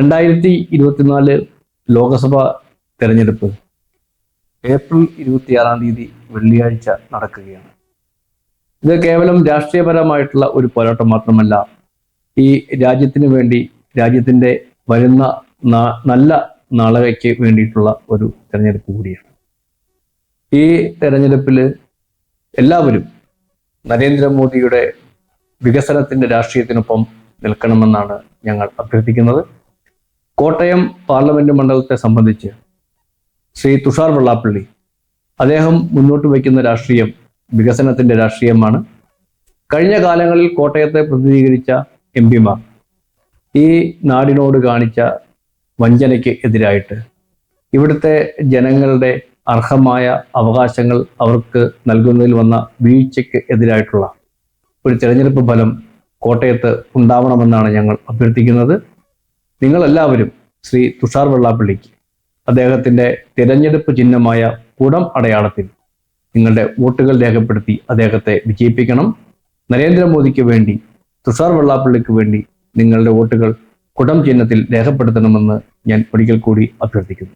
രണ്ടായിരത്തി ഇരുപത്തിനാല് ലോക്സഭ തെരഞ്ഞെടുപ്പ് ഏപ്രിൽ ഇരുപത്തിയാറാം തീയതി വെള്ളിയാഴ്ച നടക്കുകയാണ്. ഇത് കേവലം രാഷ്ട്രീയപരമായിട്ടുള്ള ഒരു പോരാട്ടം മാത്രമല്ല ഈ രാജ്യത്തിന് വേണ്ടി രാജ്യത്തിന്റെ വരുന്ന നല്ല നാളകയ്ക്ക് വേണ്ടിയിട്ടുള്ള ഒരു തെരഞ്ഞെടുപ്പ് കൂടിയാണ്. ഈ തെരഞ്ഞെടുപ്പിൽ എല്ലാവരും നരേന്ദ്രമോദിയുടെ വികസനത്തിന്റെ രാഷ്ട്രീയത്തിനൊപ്പം നിൽക്കണമെന്നാണ് ഞങ്ങൾ അഭ്യർത്ഥിക്കുന്നത്. കോട്ടയം പാർലമെന്റ് മണ്ഡലത്തെ സംബന്ധിച്ച് ശ്രീ തുഷാർ വെള്ളാപ്പള്ളി അദ്ദേഹം മുന്നോട്ട് വയ്ക്കുന്ന രാഷ്ട്രീയം വികസനത്തിന്റെ രാഷ്ട്രീയമാണ്. കഴിഞ്ഞ കാലങ്ങളിൽ കോട്ടയത്തെ പ്രതിനിധീകരിച്ച എം പിമാർ ഈ നാടിനോട് കാണിച്ച വഞ്ചനയ്ക്ക് എതിരായിട്ട് ഇവിടുത്തെ ജനങ്ങളുടെ അർഹമായ അവകാശങ്ങൾ അവർക്ക് നൽകുന്നതിൽ വന്ന വീഴ്ചയ്ക്ക് എതിരായിട്ടുള്ള ഒരു തെരഞ്ഞെടുപ്പ് ഫലം കോട്ടയത്ത് ഉണ്ടാവണമെന്നാണ് ഞങ്ങൾ അഭ്യർത്ഥിക്കുന്നത്. നിങ്ങളെല്ലാവരും ശ്രീ തുഷാർ വെള്ളാപ്പള്ളിക്ക് അദ്ദേഹത്തിന്റെ തിരഞ്ഞെടുപ്പ് ചിഹ്നമായ കുടം അടയാളത്തിൽ നിങ്ങളുടെ വോട്ടുകൾ രേഖപ്പെടുത്തി അദ്ദേഹത്തെ വിജയിപ്പിക്കണം. നരേന്ദ്രമോദിക്ക് വേണ്ടി തുഷാർ വെള്ളാപ്പള്ളിക്ക് വേണ്ടി നിങ്ങളുടെ വോട്ടുകൾ കുടം ചിഹ്നത്തിൽ രേഖപ്പെടുത്തണമെന്ന് ഞാൻ ഒരിക്കൽ കൂടി അഭ്യർത്ഥിക്കുന്നു.